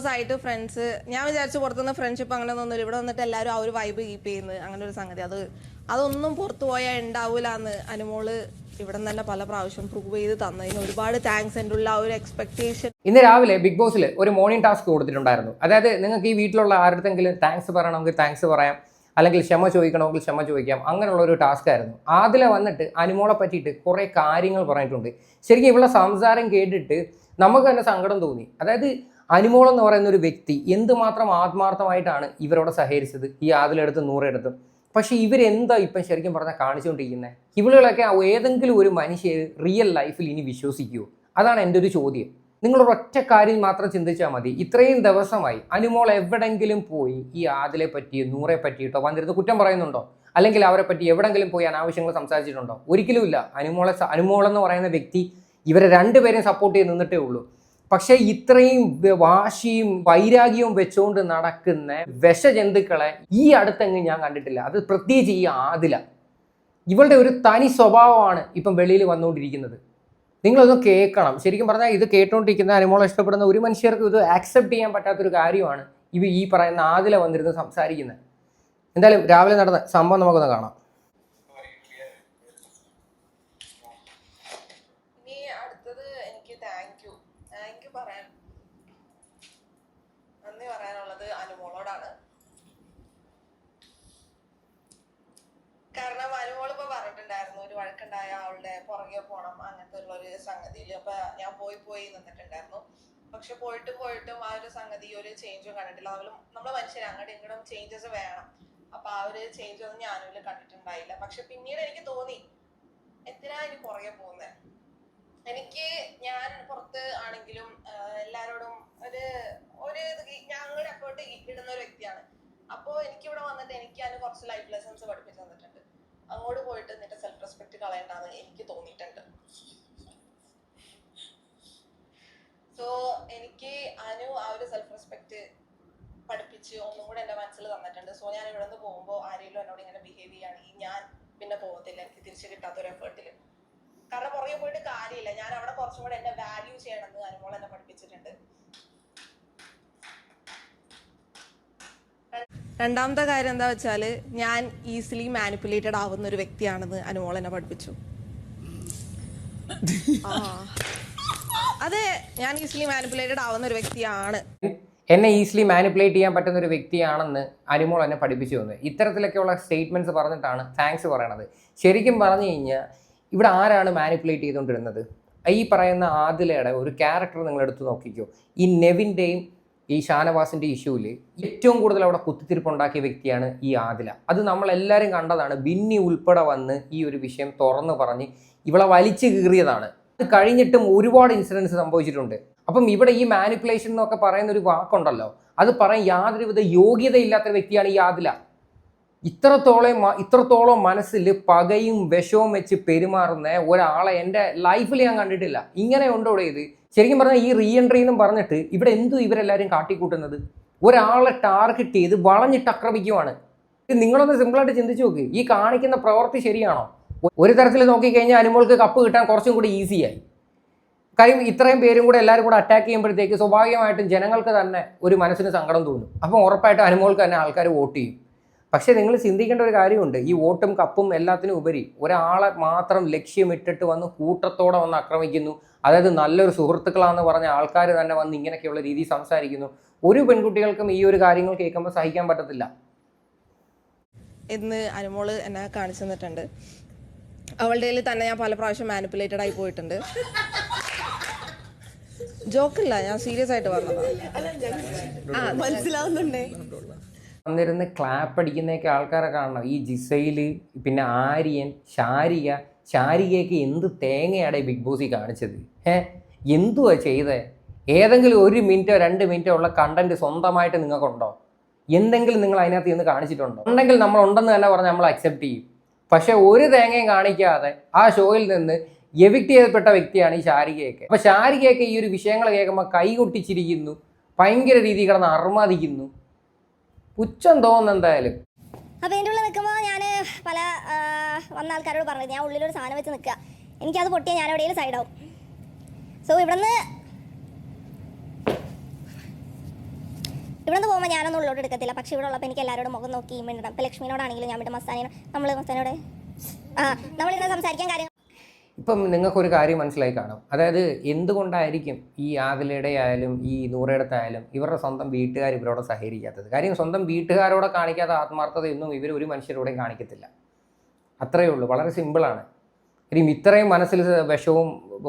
Close ആയിട്ട് friends ഞാൻ വിചാരിച്ചു പുറത്തുനിന്ന് ഫ്രണ്ട്ഷിപ്പ് അങ്ങനെ ഒന്നുമില്ല. ഇവിടെ വന്നിട്ട് എല്ലാവരും ആ ഒരു വൈബ് കീപ്പ് ചെയ്യുന്നത് അങ്ങനെ ഒരു സംഗതി. അത് അതൊന്നും പുറത്തു പോയാൽ ഉണ്ടാവൂല എന്ന് അനുമോൾ ഇവിടെ തന്നെ പല പ്രാവശ്യം പ്രൂവ് ചെയ്ത് തന്നതിന് ഒരുപാട് താങ്ക്സ് എന്റെ ഉള്ള ആ ഒരു എക്സ്പെക്ടേഷൻ ഇന്ന് രാവിലെ ബിഗ് ബോസിൽ ഒരു മോർണിംഗ് ടാസ്ക് കൊടുത്തിട്ടുണ്ടായിരുന്നു. അതായത് നിങ്ങൾക്ക് ഈ വീട്ടിലുള്ള ആരുടെങ്കിലും താങ്ക്സ് പറയണമെങ്കിൽ താങ്ക്സ് പറയാം. അല്ലെങ്കിൽ ക്ഷമ ചോദിക്കണമെങ്കിൽ ക്ഷമ ചോദിക്കാം. അങ്ങനെയുള്ള ഒരു ടാസ്ക് ആയിരുന്നു. ആദില വന്നിട്ട് അനുമോളെ പറ്റിയിട്ട് കുറേ കാര്യങ്ങൾ പറഞ്ഞിട്ടുണ്ട്. ശരിക്കും ഇവിടെ സംസാരം കേട്ടിട്ട് നമുക്ക് തന്നെ സങ്കടം തോന്നി. അതായത് അനുമോൾ എന്ന് പറയുന്ന ഒരു വ്യക്തി എന്തുമാത്രം ആത്മാർത്ഥമായിട്ടാണ് ഇവരോട് സഹകരിച്ചത്? ഈ ആദിലെടുത്ത് നൂറെടുത്തും. പക്ഷേ ഇവരെന്താ ഇപ്പം ശരിക്കും പറഞ്ഞാൽ കാണിച്ചുകൊണ്ടിരിക്കുന്നത് ഇവളുകളൊക്കെ ഏതെങ്കിലും ഒരു മനുഷ്യർ റിയൽ ലൈഫിൽ ഇനി വിശ്വസിക്കുമോ അതാണ് എന്റെ ഒരു ചോദ്യം. നിങ്ങൾ ഒറ്റ കാര്യം മാത്രം ചിന്തിച്ചാൽ മതി. ഇത്രയും ദിവസമായി അനുമോൾ എവിടെങ്കിലും പോയി ഈ ആദിലെ പറ്റിയോ നൂറെ പറ്റിയിട്ടോ വന്നിരുന്ന് കുറ്റം പറയുന്നുണ്ടോ? അല്ലെങ്കിൽ അവരെ പറ്റി എവിടെങ്കിലും പോയി അനാവശ്യങ്ങൾ സംസാരിച്ചിട്ടുണ്ടോ? ഒരിക്കലുമില്ല. അനുമോളെ അനുമോൾ എന്ന് പറയുന്ന വ്യക്തി ഇവരെ രണ്ടുപേരെയും സപ്പോർട്ട് ചെയ്ത് നിന്നിട്ടേ ഉള്ളൂ. പക്ഷേ ഇത്രയും വാശിയും വൈരാഗ്യവും വെച്ചുകൊണ്ട് നടക്കുന്ന വിഷജന്തുക്കളെ ഈ അടുത്തെങ്ങും ഞാൻ കണ്ടിട്ടില്ല. അത് പ്രത്യേകിച്ച് ഈ ആദില. ഇവളുടെ ഒരു തനി സ്വഭാവമാണ് ഇപ്പം വെളിയിൽ വന്നുകൊണ്ടിരിക്കുന്നത്. നിങ്ങളൊന്ന് കേൾക്കണം. ശരിക്കും പറഞ്ഞാൽ ഇത് കേട്ടുകൊണ്ടിരിക്കുന്ന അനുമോളെ ഇഷ്ടപ്പെടുന്ന ഒരു മനുഷ്യർക്കും ഇത് ആക്സെപ്റ്റ് ചെയ്യാൻ പറ്റാത്തൊരു കാര്യമാണ് ഇവ ഈ പറയുന്ന ആദില വന്നിരുന്ന് സംസാരിക്കുന്നത്. എന്തായാലും രാവിലെ നടന്ന സംഭവം നമുക്കൊന്ന് കാണാം ഇനി അടുത്തത് എനിക്ക് താങ്ക് യു താങ്ക് യു പറയാൻ നന്ദി പറയാനുള്ളത് അനുമോളോടാണ് കാരണം അനുമോൾ ഇപ്പൊ പറഞ്ഞിട്ടുണ്ടായിരുന്നു ഉണ്ടായ ആളുടെ പുറകെ പോണം അങ്ങനത്തെ ഉള്ള ഒരു സംഗതിയിൽ അപ്പൊ ഞാൻ പോയി പോയി നിന്നിട്ടുണ്ടായിരുന്നു. പക്ഷെ പോയിട്ടും പോയിട്ടും ആ ഒരു സംഗതി ഒരു ചേഞ്ചും കണ്ടിട്ടില്ല. അവളും നമ്മളെ മനുഷ്യർ അങ്ങോട്ടും ഇങ്ങോട്ടും ചേഞ്ചസ് വേണം. അപ്പൊ ആ ഒരു ചേഞ്ച് ഒന്നും ഞാനും കണ്ടിട്ടുണ്ടായില്ല. പക്ഷെ പിന്നീട് എനിക്ക് തോന്നി എന്തിനാ ഇനി പുറകെ പോകുന്നത് എനിക്ക് ഞാൻ പുറത്ത് ആണെങ്കിലും എല്ലാരോടും ഒരു ഒരു ഞങ്ങളുടെ എഫേർട്ട് ഇടുന്ന ഒരു വ്യക്തിയാണ്. അപ്പോൾ എനിക്ക് ഇവിടെ വന്നിട്ട് എനിക്ക് അതിന് കുറച്ച് ലൈഫ് ലെസൺസ് പഠിപ്പിച്ചു തന്നിട്ടുണ്ട് അങ്ങോട്ട് പോയിട്ട് നിന്റെ സെൽഫ് റെസ്പെക്ട് കളയണ്ടെന്ന് എനിക്ക് തോന്നിയിട്ടുണ്ട്. സോ എനിക്ക് അനു ആ ഒരു സെൽഫ് റെസ്പെക്ട് പഠിപ്പിച്ച് ഒന്നും കൂടെ എന്റെ മനസ്സിൽ തന്നിട്ടുണ്ട്. സോ ഞാൻ ഇവിടെ നിന്ന് പോകുമ്പോൾ ആരെങ്കിലും എന്നോട് ഇങ്ങനെ ബിഹേവ് ചെയ്യുകയാണെങ്കിൽ ഞാൻ പിന്നെ പോകത്തില്ല. എനിക്ക് തിരിച്ചു കിട്ടാത്തൊരു എഫേർട്ടിൽ കാരണം പുറകെ പോയിട്ട് കാര്യമില്ല. ഞാൻ അവിടെ കുറച്ചും കൂടെ എന്നെ വാല്യൂ ചെയ്യണമെന്ന് അനുമോൾ എന്നെ പഠിപ്പിച്ചിട്ടുണ്ട്. രണ്ടാമത്തെ കാര്യം എന്താ വെച്ചാൽ ഞാൻ ഈസിലി മാനിപ്പുലേറ്റഡ് ആവുന്ന ഒരു വ്യക്തിയാണെന്ന് അനുമോൾ എന്നെ പഠിപ്പിച്ചു. അതെ ഞാൻ ഈസിലി മാനിപ്പുലേറ്റഡ് ആവുന്ന ഒരു വ്യക്തിയാണ്. എന്നെ ഈസിലി മാനിപ്പുലേറ്റ് ചെയ്യാൻ പറ്റുന്ന ഒരു വ്യക്തിയാണെന്ന് അനുമോൾ എന്നെ പഠിപ്പിച്ചു തന്നു ഇത്തരത്തിലൊക്കെയുള്ള സ്റ്റേറ്റ്മെന്റ്സ് പറഞ്ഞിട്ടാണ് താങ്ക്സ് പറയണത്. ശരിക്കും പറഞ്ഞു കഴിഞ്ഞാൽ ഇവിടെ ആരാണ് മാനിപ്പുലേറ്റ് ചെയ്തുകൊണ്ടിരുന്നത് ഈ പറയുന്ന ആദിലയുടെ ഒരു ക്യാരക്ടർ നിങ്ങൾ എടുത്തു നോക്കിക്കോ. ഈ നെവിന്റെയും ഈ ഷാനവാസിന്റെ ഇഷ്യൂവിൽ ഏറ്റവും കൂടുതൽ അവിടെ കുത്തിത്തിരിപ്പുണ്ടാക്കിയ വ്യക്തിയാണ് ഈ ആദില. അത് നമ്മളെല്ലാവരും കണ്ടതാണ്. ബിന്നി ഉൾപ്പെടെ വന്ന് ഈ ഒരു വിഷയം തുറന്നു പറഞ്ഞ് ഇവളെ വലിച്ചു കീറിയതാണ്. അത് കഴിഞ്ഞിട്ടും ഒരുപാട് ഇൻസിഡൻസ് സംഭവിച്ചിട്ടുണ്ട്. അപ്പം ഇവിടെ ഈ മാനിപ്പുലേഷൻ എന്നൊക്കെ പറയുന്ന ഒരു വാക്കുണ്ടല്ലോ. അത് പറയാൻ യാതൊരുവിധ യോഗ്യതയില്ലാത്ത വ്യക്തിയാണ് ഈ ആദില. ഇത്രത്തോളം ഇത്രത്തോളം മനസ്സിൽ പകയും വിഷവും വെച്ച് പെരുമാറുന്ന ഒരാളെ എന്റെ ലൈഫിൽ ഞാൻ കണ്ടിട്ടില്ല. ഇങ്ങനെ ഉണ്ടോ ഇത്? ശരിക്കും പറഞ്ഞാൽ ഈ റീ എൻട്രി എന്നും പറഞ്ഞിട്ട് ഇവിടെ എന്തു ഇവരെല്ലാവരും കാട്ടിക്കൂട്ടുന്നത്? ഒരാളെ ടാർഗറ്റ് ചെയ്ത് വളഞ്ഞിട്ട് ആക്രമിക്കുവാണ്. നിങ്ങളൊന്ന് സിമ്പിളായിട്ട് ചിന്തിച്ചു നോക്ക്. ഈ കാണിക്കുന്ന പ്രവൃത്തി ശരിയാണോ? ഒരു തരത്തിൽ നോക്കിക്കഴിഞ്ഞാൽ അനുമോൾക്ക് കപ്പ് കിട്ടാൻ കുറച്ചും കൂടി ഈസിയായി. കാര്യം ഇത്രയും പേരും കൂടെ എല്ലാവരും കൂടെ അറ്റാക്ക് ചെയ്യുമ്പോഴത്തേക്ക് സ്വാഭാവികമായിട്ടും ജനങ്ങൾക്ക് തന്നെ ഒരു മനസ്സിന് സങ്കടം തോന്നും. അപ്പം ഉറപ്പായിട്ടും അനുമോൾക്ക് തന്നെ ആൾക്കാർ വോട്ട് ചെയ്യും. പക്ഷേ നിങ്ങൾ ചിന്തിക്കേണ്ട ഒരു കാര്യമുണ്ട്. ഈ വോട്ടും കപ്പും എല്ലാത്തിനും ഉപരി ഒരാളെ മാത്രം ലക്ഷ്യമിട്ടിട്ട് വന്ന് കൂട്ടത്തോടെ വന്ന് ആക്രമിക്കുന്നു. അതായത് നല്ലൊരു സുഹൃത്തുക്കളാണെന്ന് പറഞ്ഞ ആൾക്കാർ തന്നെ വന്ന് ഇങ്ങനെയൊക്കെയുള്ള രീതിയിൽ സംസാരിക്കുന്നു. ഒരു പെൺകുട്ടികൾക്കും ഈ ഒരു കാര്യങ്ങൾ കേൾക്കുമ്പോൾ സഹിക്കാൻ പറ്റത്തില്ല. ഇന്ന് അനുമോൾ എന്നെ കാണിച്ചു തന്നിട്ടുണ്ട്. അവളുടെ തന്നെ ഞാൻ പല പ്രാവശ്യം മാനിപ്പുലേറ്റഡ് ആയി പോയിട്ടുണ്ട്. ജോക്കില്ല ഞാൻ സീരിയസ് ആയിട്ട് പറഞ്ഞതാണ് മനസ്സിലാവുന്നുണ്ടേ? വന്നിരുന്ന് ക്ലാപ്പ് അടിക്കുന്നതൊക്കെ ആൾക്കാരെ കാണണം. ഈ ജിസയിൽ പിന്നെ ആര്യൻ ശാരിക ശാരികയൊക്കെ എന്ത് തേങ്ങയാണ് ഈ ബിഗ് ബോസിൽ കാണിച്ചത്? ഏ എന്തുവാ ചെയ്തേ? ഏതെങ്കിലും ഒരു മിനിറ്റോ രണ്ട് മിനിറ്റോ ഉള്ള കണ്ടന്റ് സ്വന്തമായിട്ട് നിങ്ങൾക്കുണ്ടോ? എന്തെങ്കിലും നിങ്ങൾ അതിനകത്ത് നിന്ന് കാണിച്ചിട്ടുണ്ടോ? ഉണ്ടെങ്കിൽ നമ്മൾ ഉണ്ടെന്ന് തന്നെ പറഞ്ഞ് നമ്മൾ അക്സെപ്റ്റ് ചെയ്യും. പക്ഷെ ഒരു തേങ്ങയും കാണിക്കാതെ ആ ഷോയിൽ നിന്ന് എവിക്ട് ചെയ്യപ്പെട്ട വ്യക്തിയാണ് ഈ ശാരികയൊക്കെ. അപ്പൊ ശാരികയൊക്കെ ഈ ഒരു വിഷയങ്ങൾ കേൾക്കുമ്പോൾ കൈകൊട്ടിച്ചിരിക്കുന്നു ഭയങ്കര രീതിയിൽ കിടന്ന് അർമാദിക്കുന്നു. പുച്ഛം തോന്നുന്നു എന്തായാലും. അപ്പോൾ ഉള്ളിൽ നിൽക്കുമ്പോൾ ഞാൻ പല വന്ന ആൾക്കാരോട് പറഞ്ഞത്. ഞാൻ ഉള്ളിലൊരു സാധനം വെച്ച് നിൽക്കുക. എനിക്കത് പൊട്ടിയാൽ ഞാൻ എവിടെയെങ്കിലും സൈഡാവും സോ ഇവിടുന്ന് ഇവിടുന്ന് പോകുമ്പോൾ ഞാനൊന്നും ഉള്ളോട്ട് എടുക്കത്തില്ല. പക്ഷെ ഇവിടെ ഉള്ളപ്പോൾ എനിക്ക് എല്ലാവരോടും മുഖം നോക്കി മിണ്ടണം ഇപ്പോൾ ലക്ഷ്മിനോടാണെങ്കിലും ഞാൻ ഇവിടെ മസ്താനിനോട് നമ്മൾ മസ്താനോട് ആ നമ്മളിങ്ങനെ സംസാരിക്കാൻ കാര്യങ്ങൾ ഇപ്പം നിങ്ങൾക്കൊരു കാര്യം മനസ്സിലായി കാണാം. അതായത് എന്തുകൊണ്ടായിരിക്കും ഈ ആദിലയുടെ ആയാലും ഈ നൂറയിടത്തായാലും ഇവരുടെ സ്വന്തം വീട്ടുകാർ ഇവരോട് സഹകരിക്കാത്തത്? കാര്യം സ്വന്തം വീട്ടുകാരോടെ കാണിക്കാത്ത ആത്മാർത്ഥതയൊന്നും ഇവർ ഒരു മനുഷ്യരോടെയും കാണിക്കത്തില്ല. അത്രയേ ഉള്ളൂ. വളരെ സിമ്പിളാണ് ഇനിയും ഇത്രയും മനസ്സിൽ വിഷവും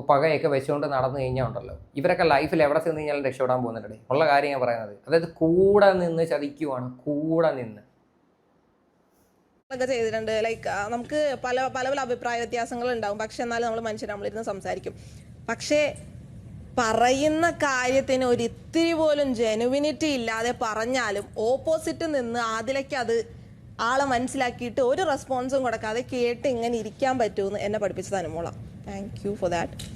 പകയൊക്കെ വെച്ചുകൊണ്ട് നടന്നു കഴിഞ്ഞാൽ ഉണ്ടല്ലോ. ഇവരൊക്കെ ലൈഫിൽ എവിടെ ചെന്ന് കഴിഞ്ഞാലും രക്ഷപ്പെടാൻ പോകുന്നുണ്ട് ഉള്ള കാര്യം ഞാൻ പറയുന്നത്. അതായത് കൂടെ നിന്ന് ചതിക്കുവാണ്. കൂടെ നിന്ന്. ഒക്കെ ചെയ്തിട്ടുണ്ട്. ലൈക്ക് നമുക്ക് പല പല പല അഭിപ്രായ വ്യത്യാസങ്ങൾ ഉണ്ടാവും. പക്ഷെ എന്നാലും നമ്മൾ മനുഷ്യർ നമ്മളിരുന്ന് സംസാരിക്കും. പക്ഷേ പറയുന്ന കാര്യത്തിന് ഒരു ഇത്തിരി പോലും ജെനുവിനിറ്റി ഇല്ലാതെ പറഞ്ഞാലും ഓപ്പോസിറ്റ് നിന്ന് ആദിലേക്ക് അത് ആളെ മനസ്സിലാക്കിയിട്ട് ഒരു റെസ്പോൺസും കൊടുക്കാതെ കേട്ട് ഇങ്ങനെ ഇരിക്കാൻ പറ്റുമെന്ന് എന്നെ പഠിപ്പിച്ചത് അനുമോള. താങ്ക് യു ഫോർ ദാറ്റ്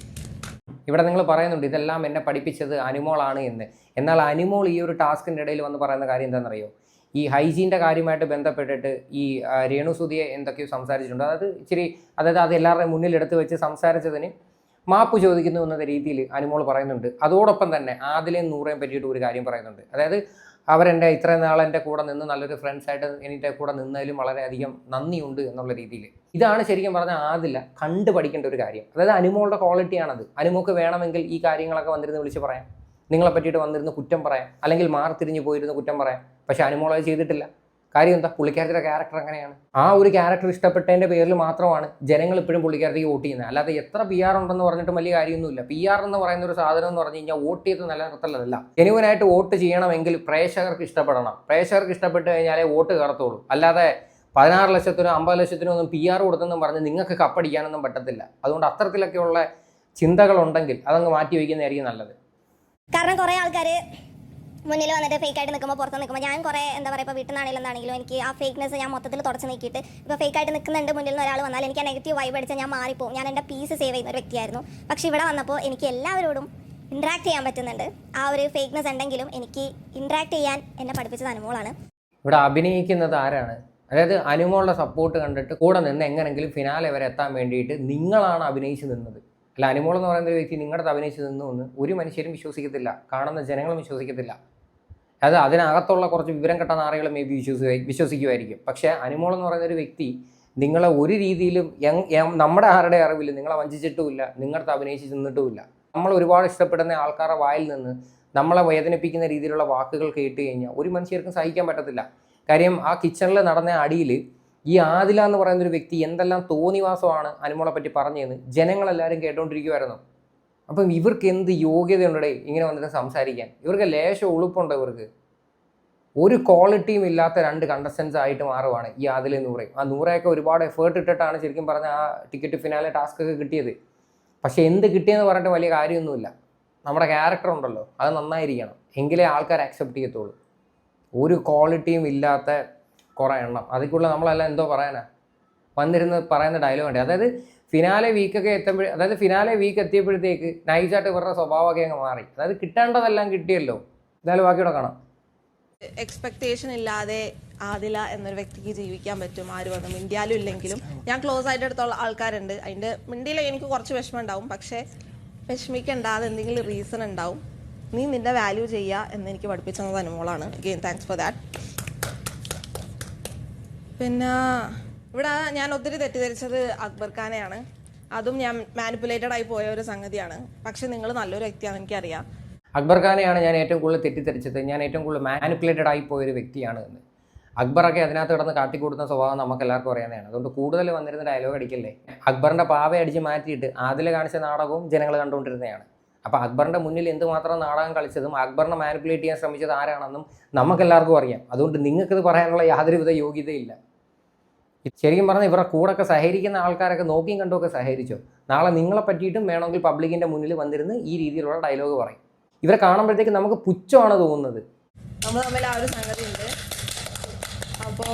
ഇവിടെ നിങ്ങൾ പറയുന്നുണ്ട് ഇതെല്ലാം എന്നെ പഠിപ്പിച്ചത് അനുമോളാണ് എന്ന്. എന്നാൽ അനുമോൾ ഈ ഒരു ടാസ്കിന്റെ ഇടയിൽ വന്ന് പറയുന്ന കാര്യം എന്താണെന്നറിയോ? ഈ ഹൈജീന്റെ കാര്യമായിട്ട് ബന്ധപ്പെട്ടിട്ട് ഈ രേണു രേണുസുതിയെ എന്തൊക്കെയോ സംസാരിച്ചിട്ടുണ്ട്. അതായത് ഇച്ചിരി അതായത് അത് എല്ലാവരുടെയും മുന്നിൽ എടുത്തു വെച്ച് സംസാരിച്ചതിന് മാപ്പ് ചോദിക്കുന്നു എന്ന രീതിയിൽ അനുമോൾ പറയുന്നുണ്ട്. അതോടൊപ്പം തന്നെ ആദിലെയും നൂറേയും പറ്റിയിട്ട് ഒരു കാര്യം പറയുന്നുണ്ട്. അതായത് അവരെന്റെ ഇത്രയും നാൾ എന്റെ കൂടെ നിന്ന് നല്ലൊരു ഫ്രണ്ട്സായിട്ട് എന്റെ കൂടെ നിന്നതിലും വളരെയധികം നന്ദിയുണ്ട് എന്നുള്ള രീതിയിൽ. ഇതാണ് ശരിക്കും പറഞ്ഞാൽ ആദില്ല കണ്ടു പഠിക്കേണ്ട ഒരു കാര്യം. അതായത് അനുമോളുടെ ക്വാളിറ്റിയാണത് അനുമോക്ക് വേണമെങ്കിൽ ഈ കാര്യങ്ങളൊക്കെ വന്നിരുന്ന് വിളിച്ച് പറയാം. നിങ്ങളെ പറ്റിയിട്ട് വന്നിരുന്ന് കുറ്റം പറയാം. അല്ലെങ്കിൽ മാറി തിരിഞ്ഞു പോയിരുന്ന് കുറ്റം പറയാം. പക്ഷെ അനുമോൾ ചെയ്തിട്ടില്ല. കാര്യം എന്താ? പുള്ളിക്കാരത്തിയുടെ ക്യാരക്ടർ അങ്ങനെയാണ്. ആ ഒരു ക്യാരക്ടർ ഇഷ്ടപ്പെട്ടതിന്റെ പേരിൽ മാത്രമാണ് ജനങ്ങൾ ഇപ്പോഴും പുള്ളിക്കാരത്തേക്ക് വോട്ട് ചെയ്യുന്നത്. അല്ലാതെ എത്ര പി ആർ ഉണ്ടെന്ന് പറഞ്ഞിട്ട് വലിയ കാര്യമൊന്നുമില്ല. പി ആർ എന്ന് പറയുന്ന ഒരു സാധനം എന്ന് പറഞ്ഞു കഴിഞ്ഞാൽ വോട്ട് ചെയ്ത് നിലനിർത്തലല്ല ജനുവനായിട്ട് വോട്ട് ചെയ്യണമെങ്കിൽ പ്രേക്ഷകർക്ക് ഇഷ്ടപ്പെടണം. പ്രേക്ഷകർക്ക് ഇഷ്ടപ്പെട്ട് കഴിഞ്ഞാലേ വോട്ട് കയറത്തുള്ളൂ. അല്ലാതെ പതിനാറ് ലക്ഷത്തിനോ അമ്പത് ലക്ഷത്തിനോ ഒന്നും പി ആർ കൊടുത്തെന്നും പറഞ്ഞ് നിങ്ങൾക്ക് കപ്പടിക്കാനൊന്നും പറ്റത്തില്ല. അതുകൊണ്ട് അത്തരത്തിലൊക്കെയുള്ള ചിന്തകളുണ്ടെങ്കിൽ അതങ്ങ് മാറ്റി വയ്ക്കുന്നതായിരിക്കും നല്ലത്. കാരണം കുറേ ആൾക്കാർ മുന്നിൽ വന്നിട്ട് ഫേക്ക് ആയിട്ട് നിൽക്കുമ്പോൾ പുറത്ത് നിൽക്കുമ്പോൾ ഞാൻ കുറേ എന്താ പറയുക ഇപ്പോൾ വീട്ടിൽ നിന്നാണെങ്കിലും എന്താണെങ്കിലും എനിക്ക് ആ ഫേക്ക്നെസ് ഞാൻ മൊത്തത്തിൽ തുടച്ച് നീക്കിയിട്ട് ഇപ്പോൾ ഫേക്ക് ആയിട്ട് നിൽക്കുന്നുണ്ട് മുന്നിൽ നിന്ന് ഒരാൾ വന്നാൽ എനിക്ക് ആ നെഗറ്റീവ് വൈബ് അടിച്ചാൽ ഞാൻ മാറിപ്പോകും ഞാൻ എന്റെ പീസ് സേവ് ചെയ്യുന്ന ഒരു വ്യക്തിയായിരുന്നു. പക്ഷേ ഇവിടെ വന്നപ്പോൾ എനിക്ക് എല്ലാവരോടും ഇൻട്രാക്ട് ചെയ്യാൻ പറ്റുന്നുണ്ട്. ആ ഒരു ഫേക്ക്നെസ് ഉണ്ടെങ്കിലും എനിക്ക് ഇൻട്രാക്ട് ചെയ്യാൻ എന്നെ പഠിപ്പിച്ചത് അനുമോളാണ്. ഇവിടെ അഭിനയിക്കുന്നത് ആരാണ്? അതായത് അനുമോളുടെ സപ്പോർട്ട് കണ്ടിട്ട് കൂടെ നിന്ന് എങ്ങനെങ്കിലും ഫിനാലെ വരെ എത്താൻ വേണ്ടിയിട്ട് നിങ്ങളാണ് അഭിനയിച്ച് നിന്നത്. അല്ല അനുമോൾ എന്ന് പറയുന്ന ഒരു വ്യക്തി നിങ്ങളുടെ അഭിനയിച്ച് നിന്നു എന്ന് ഒരു മനുഷ്യരും വിശ്വസിക്കത്തില്ല. കാണുന്ന ജനങ്ങളും വിശ്വസിക്കത്തില്ല. അത് അതിനകത്തുള്ള കുറച്ച് വിവരം കെട്ട നാറികൾ മേ ബി വിശ്വസി വിശ്വസിക്കുമായിരിക്കും. പക്ഷേ അനുമോൾ എന്ന് പറയുന്ന ഒരു വ്യക്തി നിങ്ങളെ ഒരു രീതിയിലും നമ്മുടെ ആരുടെ അറിവില്ല നിങ്ങളെ വഞ്ചിച്ചിട്ടുമില്ല നിങ്ങളുടെ അഭിനയിച്ച് നിന്നിട്ടുമില്ല. നമ്മൾ ഒരുപാട് ഇഷ്ടപ്പെടുന്ന ആൾക്കാരുടെ വായിൽ നിന്ന് നമ്മളെ വേദനിപ്പിക്കുന്ന രീതിയിലുള്ള വാക്കുകൾ കേട്ട് കഴിഞ്ഞാൽ ഒരു മനുഷ്യർക്കും സഹിക്കാൻ പറ്റത്തില്ല. കാര്യം ആ കിച്ചണിൽ നടന്ന അടിയിൽ ഈ ആദില എന്ന് പറയുന്ന ഒരു വ്യക്തി എന്തെല്ലാം തോന്നിവാസമാണ് അനുമോളെ പറ്റി പറഞ്ഞതെന്ന് ജനങ്ങളെല്ലാവരും കേട്ടോണ്ടിരിക്കുമായിരുന്നു അപ്പം ഇവർക്ക് എന്ത് യോഗ്യതയുണ്ടേ ഇങ്ങനെ വന്നിട്ട് സംസാരിക്കാൻ? ഇവർക്ക് ലേശം ഉളുപ്പുണ്ടോ ഇവർക്ക്. ഒരു ക്വാളിറ്റിയും ഇല്ലാത്ത രണ്ട് കണ്ടസ്റ്റൻസ് ആയിട്ട് മാറുവാണ് ഈ ആദിലെ നൂറെ. ആ നൂറയൊക്കെ ഒരുപാട് എഫേർട്ട് ഇട്ടിട്ടാണ് ശരിക്കും പറഞ്ഞ ആ ടിക്കറ്റ് ഫിനാലെ ടാസ്ക് ഒക്കെ കിട്ടിയത്. പക്ഷെ എന്ത് കിട്ടിയെന്ന് പറഞ്ഞിട്ട് വലിയ കാര്യമൊന്നുമില്ല. നമ്മുടെ ക്യാരക്ടർ ഉണ്ടല്ലോ അത് നന്നായിരിക്കണം. എങ്കിലേ ആൾക്കാർ അക്സെപ്റ്റ് ചെയ്യത്തുള്ളൂ. ഒരു ക്വാളിറ്റിയും ഇല്ലാത്ത കുറേ എണ്ണം. അതിക്കുള്ള നമ്മളെല്ലാം എന്തോ പറയാനാ? വന്നിരുന്ന് പറയുന്ന ഡയലോഗ് ഉണ്ട് അതായത് ഫിനാലെ വീക്കൊക്കെ എത്തുമ്പോൾ അതായത് ഫിനാലെ വീക്ക് എത്തിയപ്പോഴത്തേക്ക് നൈസായിട്ട് ഇവരുടെ സ്വഭാവമൊക്കെ അങ്ങ് മാറി. അതായത് കിട്ടേണ്ടതെല്ലാം കിട്ടിയല്ലോ. എന്തായാലും ബാക്കിയുടെ കാണാം. എക്സ്പെക്ടേഷൻ ഇല്ലാതെ ആദില എന്നൊരു വ്യക്തിക്ക് ജീവിക്കാൻ പറ്റും ആര് വന്നും മിണ്ടിയാലും ഇല്ലെങ്കിലും. ഞാൻ ക്ലോസ് ആയിട്ട് അടുത്തുള്ള ആൾക്കാരുണ്ട്. അതിന്റെ മിണ്ടിയിൽ എനിക്ക് കുറച്ച് വിഷമം ഉണ്ടാവും. പക്ഷേ വിഷമിക്കണ്ട അതെന്തെങ്കിലും റീസൺ ഉണ്ടാവും. നീ നിന്റെ വാല്യൂ ചെയ്യുക എന്ന് എനിക്ക് പഠിപ്പിച്ചത് അനുമോളാണ്. അഗെയിൻ താങ്ക്സ് ഫോർ ദാറ്റ് പിന്നെ ഇവിടെ ഞാൻ ഒത്തിരി തെറ്റിദ്ധരിച്ചത് അക്ബർ ഖാനെയാണ്. അതും ഞാൻ മാനിപ്പുലേറ്റഡ് ആയി പോയ ഒരു സംഗതിയാണ്. പക്ഷെ നിങ്ങൾ നല്ലൊരു വ്യക്തിയാണ് എനിക്കറിയാം. അക്ബർ ഖാനെയാണ് ഞാൻ ഏറ്റവും കൂടുതൽ തെറ്റിദ്ധരിച്ചത്. ഞാൻ ഏറ്റവും കൂടുതൽ മാനിപ്പുലേറ്റഡ് ആയി പോയൊരു വ്യക്തിയാണ് എന്ന്. അക്ബറൊക്കെ അതിനകത്ത് കിടന്ന് കാട്ടിക്കൂടുന്ന സ്വഭാവം നമുക്ക് എല്ലാവർക്കും അറിയാനാണ് അതുകൊണ്ട് കൂടുതൽ വന്നിരുന്ന ഡയലോഗ് അടിക്കല്ലേ? അക്ബറിന്റെ പാവ അടിച്ച് മാറ്റിയിട്ട് അതിൽ കാണിച്ച നാടകവും ജനങ്ങൾ കണ്ടുകൊണ്ടിരുന്നതാണ്. അപ്പോൾ അക്ബറിന്റെ മുന്നിൽ എന്തുമാത്രം നാടകം കളിച്ചതും അക്ബറിനെ മാനിപ്പുലേറ്റ് ചെയ്യാൻ ശ്രമിച്ചത് ആരാണെന്നും നമുക്കെല്ലാവർക്കും അറിയാം. അതുകൊണ്ട് നിങ്ങൾക്കിത് പറയാനുള്ള യാതൊരുവിധ യോഗ്യതയില്ല. ശരിക്കും പറഞ്ഞാൽ ഇവരുടെ കൂടൊക്കെ സഹകരിക്കുന്ന ആൾക്കാരൊക്കെ നോക്കിയും കണ്ടുമൊക്കെ സഹകരിച്ചോ? നാളെ നിങ്ങളെ പറ്റിയിട്ടും വേണമെങ്കിൽ പബ്ലിക്കിന്റെ മുന്നിൽ വന്നിരുന്ന് ഈ രീതിയിലുള്ള ഡയലോഗ് പറയും. ഇവരെ കാണുമ്പോഴത്തേക്ക് നമുക്ക് പുച്ഛമാണ് തോന്നുന്നത്. നമ്മൾ തമ്മിൽ ആ ഒരു സംഗതി ഉണ്ട് അപ്പോൾ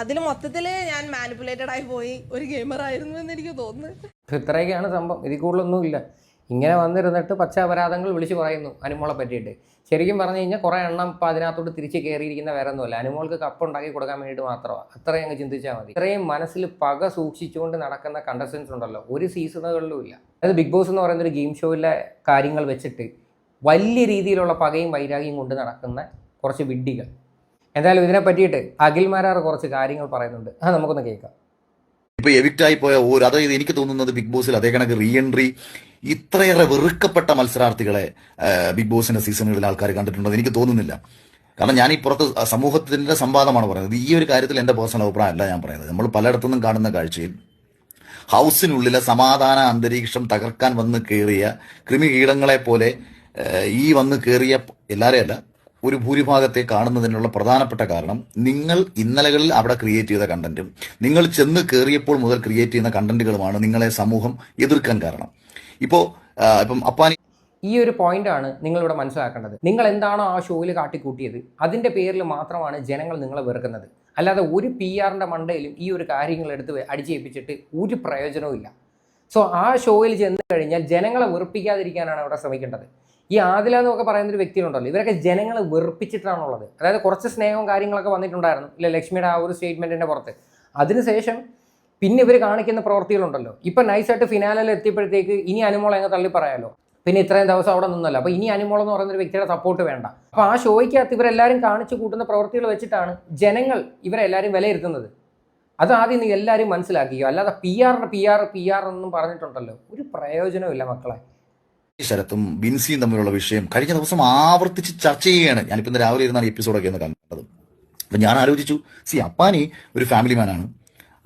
അതിൽ മൊത്തത്തിൽ ഞാൻ മാനിപ്പുലേറ്റഡ് ആയി പോയി. ഒരു ഗെയിമർ ആയിരുന്നു എന്ന് എനിക്ക് തോന്നുന്നു. ഇത്രയൊക്കെയാണ് സംഭവം. ഇതിൽ കൂടുതലൊന്നുമില്ല. ഇങ്ങനെ വന്നിരുന്നിട്ട് പച്ച അപരാധങ്ങൾ വിളിച്ച് പറയുന്നു അനുമോളെ പറ്റിയിട്ട്. ശരിക്കും പറഞ്ഞു കഴിഞ്ഞാൽ കുറേ എണ്ണം ഇപ്പം അതിനകത്തോട്ട് തിരിച്ച് കയറിയിരിക്കുന്ന വേറെ ഒന്നുമില്ല അനുമോൾക്ക് കപ്പ് ഉണ്ടാക്കി കൊടുക്കാൻ വേണ്ടിയിട്ട് മാത്രമാണ്. അത്രയും അങ്ങ് ചിന്തിച്ചാൽ മതി. ഇത്രയും മനസ്സിൽ പക സൂക്ഷിച്ചുകൊണ്ട് നടക്കുന്ന കണ്ടസ്റ്റൻസ് ഉണ്ടല്ലോ. ഒരു സീസണുകളിലും ഇല്ല. അതായത് ബിഗ് ബോസ് എന്ന് പറയുന്ന ഒരു ഗെയിം ഷോയിലെ കാര്യങ്ങൾ വെച്ചിട്ട് വലിയ രീതിയിലുള്ള പകയും വൈരാഗ്യം കൊണ്ട് നടക്കുന്ന കുറച്ച് വിഡ്ഢികൾ. എന്തായാലും ഇതിനെ പറ്റിയിട്ട് അഖിൽമാരാർ കുറച്ച് കാര്യങ്ങൾ പറയുന്നുണ്ട്. അത് നമുക്കൊന്ന് കേൾക്കാം. ഇപ്പൊ എവിക്റ്റ് ആയി പോയ ഓരോ അതായത് എനിക്ക് തോന്നുന്നത് ബിഗ് ബോസിൽ അതേ കണക്ക് റീ എൻട്രി ഇത്രയേറെ വെറുക്കപ്പെട്ട മത്സരാർത്ഥികളെ ബിഗ് ബോസിന്റെ സീസണുകളിൽ ആൾക്കാർ കണ്ടിട്ടുണ്ടെന്ന് എനിക്ക് തോന്നുന്നില്ല. കാരണം ഞാൻ ഈ പുറത്ത് സമൂഹത്തിന്റെ സംവാദമാണ് പറയുന്നത്. ഈ ഒരു കാര്യത്തിൽ എന്റെ പേഴ്സണൽ അഭിപ്രായമല്ല ഞാൻ പറയുന്നത്. നമ്മൾ പലയിടത്തുനിന്നും കാണുന്ന കാഴ്ചയിൽ ഹൗസിനുള്ളിലെ സമാധാന അന്തരീക്ഷം തകർക്കാൻ വന്ന് കയറിയ കൃമികീടങ്ങളെ പോലെ ഈ വന്ന് കയറിയ എല്ലാവരെയും അല്ല ഒരു ഭൂരിഭാഗത്തെ കാണുന്നതിനുള്ള പ്രധാനപ്പെട്ട കാരണം നിങ്ങൾ ഇന്നലകളിൽ അവിടെ ക്രിയേറ്റ് ചെയ്ത കണ്ടന്റും നിങ്ങൾ ചെന്ന് കയറിയപ്പോൾ മുതൽ ക്രിയേറ്റ് ചെയ്യുന്ന കണ്ടന്റുകളുമാണ് നിങ്ങളെ സമൂഹം എതിർക്കാൻ കാരണം. ഇപ്പോ ആ, ഇപ്പം അപ്പാനി ഈ ഒരു പോയിന്റാണ് നിങ്ങളിവിടെ മനസ്സിലാക്കേണ്ടത്. നിങ്ങൾ എന്താണോ ആ ഷോയിൽ കാട്ടിക്കൂട്ടിയത് അതിന്റെ പേരിൽ മാത്രമാണ് ജനങ്ങൾ നിങ്ങളെ വെറുക്കുന്നത്. അല്ലാതെ ഒരു പി ആറിന്റെ മണ്ടയിലും ഈ ഒരു കാര്യങ്ങൾ എടുത്ത് അടിച്ചേൽപ്പിച്ചിട്ട് ഒരു പ്രയോജനവും സോ ആ ഷോയിൽ ചെന്ന് കഴിഞ്ഞാൽ ജനങ്ങളെ വെറുപ്പിക്കാതിരിക്കാനാണ് അവിടെ ശ്രമിക്കേണ്ടത്. ഈ ആദില എന്നൊക്കെ പറയുന്ന ഒരു വ്യക്തിയുണ്ടല്ലോ ഇവരൊക്കെ ജനങ്ങളെ വെറുപ്പിച്ചിട്ടാണുള്ളത്. അതായത് കുറച്ച് സ്നേഹവും കാര്യങ്ങളൊക്കെ വന്നിട്ടുണ്ടായിരുന്നു ഇല്ല ലക്ഷ്മിയുടെ ആ ഒരു സ്റ്റേറ്റ്മെന്റിന്റെ പുറത്ത്. അതിനുശേഷം പിന്നെ ഇവർ കാണിക്കുന്ന പ്രവൃത്തികളുണ്ടല്ലോ ഇപ്പം നൈസായിട്ട് ഫിനാലിൽ എത്തിയപ്പോഴത്തേക്ക് ഇനി അനുമോളെ അങ്ങ് തള്ളി പറയാലോ. പിന്നെ ഇത്രയും ദിവസം അവിടെ നിന്നല്ലോ. അപ്പോൾ ഇനി അനുമോളം എന്ന് പറയുന്ന ഒരു വ്യക്തിയുടെ സപ്പോർട്ട് വേണ്ട. അപ്പോൾ ആ ഷോയ്ക്കകത്ത് ഇവരെല്ലാവരും കാണിച്ചു കൂട്ടുന്ന പ്രവൃത്തികൾ വെച്ചിട്ടാണ് ജനങ്ങൾ ഇവരെല്ലാവരും വിലയിരുത്തുന്നത്. അത് ആദ്യം നീ എല്ലാവരും മനസ്സിലാക്കിയോ? അല്ലാതെ P R P R P R എന്നും പറഞ്ഞിട്ടുണ്ടല്ലോ. ഒരു പ്രയോജനമില്ല മക്കളെ. ശരത്തും ബിൻസിയും തമ്മിലുള്ള വിഷയം കഴിഞ്ഞ ദിവസം ആവർത്തിച്ച് ചർച്ച ചെയ്യുകയാണ്. ഞാനിപ്പോൾ രാവിലെ ഇരുന്നാണ് എപ്പിസോഡൊക്കെ ഒന്ന് കണ്ടത്. അപ്പം ഞാൻ ആലോചിച്ചു സി അപ്പാനി ഒരു ഫാമിലി മാനാണ്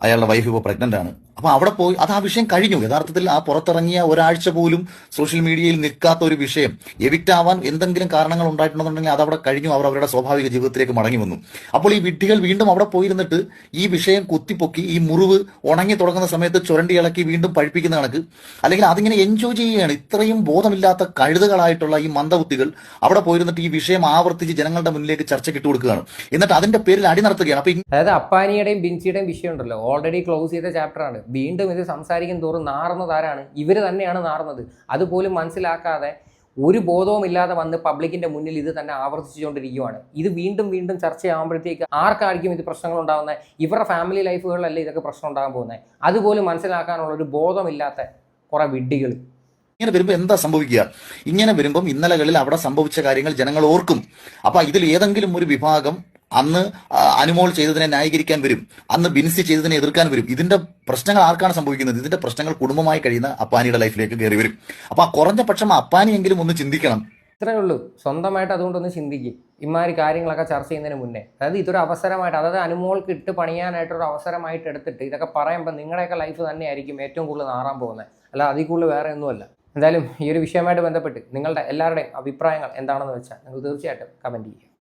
അയാളുടെ വൈഫ് ഇപ്പോൾ പ്രഗ്നന്റ് ആണ്. അപ്പൊ അവിടെ പോയി അത് ആ വിഷയം കഴിഞ്ഞു. യഥാർത്ഥത്തിൽ ആ പുറത്തിറങ്ങിയ ഒരാഴ്ച പോലും സോഷ്യൽ മീഡിയയിൽ നിൽക്കാത്ത ഒരു വിഷയം എവിക്റ്റ് ആവാൻ എന്തെങ്കിലും കാരണങ്ങൾ ഉണ്ടായിട്ടുണ്ടെന്നുണ്ടെങ്കിൽ അത് അവിടെ കഴിഞ്ഞു. അവർ അവരുടെ സ്വാഭാവിക ജീവിതത്തിലേക്ക് മടങ്ങി വന്നു. അപ്പോൾ ഈ വിഡ്ഢികൾ വീണ്ടും അവിടെ പോയിരുന്നിട്ട് ഈ വിഷയം കുത്തിപ്പൊക്കി ഈ മുറിവ് ഉണങ്ങി തുടങ്ങുന്ന സമയത്ത് ചുരണ്ടി ഇളക്കി വീണ്ടും പഴിപ്പിക്കുന്ന കണക്ക്. അല്ലെങ്കിൽ അതിങ്ങനെ എൻജോയ് ചെയ്യുകയാണ്. ഇത്രയും ബോധമില്ലാത്ത കഴുതുകളായിട്ടുള്ള ഈ മന്ദബുദ്ധികൾ അവിടെ പോയിരുന്നിട്ട് ഈ വിഷയം ആവർത്തിച്ച് ജനങ്ങളുടെ മുന്നിലേക്ക് ചർച്ചയ്ക്ക് ഇട്ട് കൊടുക്കുകയാണ്. എന്നിട്ട് അതിന്റെ പേരിൽ അടി നടത്തുകയാണ് അപ്പൊ അതായത് അപ്പാനിയുടെയും ബിൻസിയുടെയും വിഷയം ഉണ്ടല്ലോ. ഓൾറെഡി ക്ലോസ് ചെയ്ത ചാപ്റ്ററാണ് വീണ്ടും ഇത് സംസാരിക്കും തോറും നാറുന്നത് ആരാണ്? ഇവർ തന്നെയാണ് നാറുന്നത്. അതുപോലും മനസ്സിലാക്കാതെ ഒരു ബോധവും ഇല്ലാതെ വന്ന് പബ്ലിക്കിന്റെ മുന്നിൽ ഇത് തന്നെ ആവർത്തിച്ചുകൊണ്ടിരിക്കുകയാണ് ഇത് വീണ്ടും വീണ്ടും ചർച്ചയാകുമ്പോഴത്തേക്ക് ആർക്കായിരിക്കും ഇത് പ്രശ്നങ്ങൾ ഉണ്ടാകുന്നത് ഇവരുടെ ഫാമിലി ലൈഫുകളിലല്ലേ ഇതൊക്കെ പ്രശ്നം ഉണ്ടാകാൻ പോകുന്നത്? അതുപോലും മനസ്സിലാക്കാനുള്ള ഒരു ബോധമില്ലാത്ത കുറെ വിഡ്ഢികൾ. ഇങ്ങനെ വരുമ്പോൾ എന്താ സംഭവിക്കുക? ഇങ്ങനെ വരുമ്പം ഇന്നലകളിൽ അവിടെ സംഭവിച്ച കാര്യങ്ങൾ ജനങ്ങൾ ഓർക്കും. അപ്പൊ ഇതിൽ ഏതെങ്കിലും ഒരു വിഭാഗം അന്ന് അനുമോൾ ചെയ്തതിനെ ന്യായീകരിക്കാൻ വരും. അന്ന് ബിൻസി ചെയ്തതിനെ എതിർക്കാൻ വരും. ഇതിന്റെ പ്രശ്നങ്ങൾ ആർക്കാണ് സംഭവിക്കുന്നത്? ഇതിന്റെ പ്രശ്നങ്ങൾ കുടുംബമായി കഴിയുന്ന അപ്പാനിയുടെ ലൈഫിലേക്ക് കയറി വരും. അപ്പൊ ആ കുറഞ്ഞ പക്ഷം അപ്പാനിയെങ്കിലും ഒന്ന് ചിന്തിക്കണം. ഇത്രയേ ഉള്ളൂ. സ്വന്തമായിട്ട് അതുകൊണ്ടൊന്ന് ചിന്തിക്കും. ഇമാതിരി കാര്യങ്ങളൊക്കെ ചർച്ച ചെയ്യുന്നതിന് മുന്നേ. അതായത് ഇതൊരു അവസരമായിട്ട് അതായത് അനുമോൾക്ക് ഇട്ട് പണിയാനായിട്ടൊരു അവസരമായിട്ട് എടുത്തിട്ട് ഇതൊക്കെ പറയുമ്പോൾ നിങ്ങളുടെയൊക്കെ ലൈഫ് തന്നെയായിരിക്കും ഏറ്റവും കൂടുതൽ നാറാൻ പോകുന്നത്. അല്ല അതിൽ കൂടുതൽ വേറെ ഒന്നുമല്ല. എന്തായാലും ഈ ഒരു വിഷയമായിട്ട് ബന്ധപ്പെട്ട് നിങ്ങളുടെ എല്ലാവരുടെയും അഭിപ്രായങ്ങൾ എന്താണെന്ന് വെച്ചാൽ നിങ്ങൾ തീർച്ചയായിട്ടും കമന്റ് ചെയ്യുക.